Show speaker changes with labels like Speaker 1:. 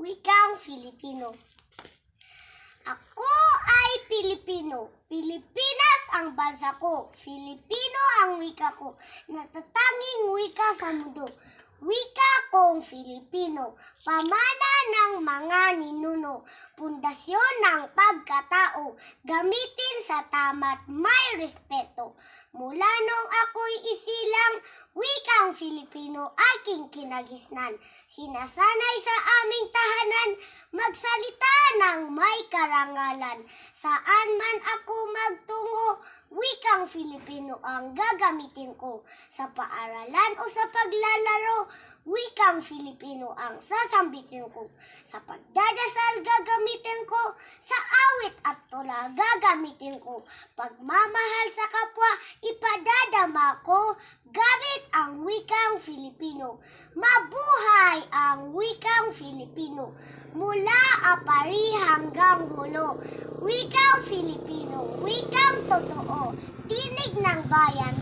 Speaker 1: Wikang Filipino. Ako ay Pilipino. Pilipinas ang bansa ko. Filipino ang wika ko. Natatanging wika sa mundo. Wika kong Filipino. Pamana ng mga ninuno. Pundasyon ng pagkatao. Gamitin sa tama't may respeto. Wikang Filipino aking kinagisnan. Sinasanay sa aming tahanan, magsalita ng may karangalan. Saan man ako magtungo, wikang Filipino ang gagamitin ko. Sa paaralan o sa paglalaro, wikang Filipino ang sasambitin ko. Sa pagdadasal gagamitin ko, sa awit at tula gagamitin ko. Pagmamahal sa kapwa, ipadadama ko, gamit ang wikang Filipino. Mabuhay ang wikang Filipino. Mula apari hanggang hulo. Wikang Filipino, wikang totoo. Tinig ng bayan,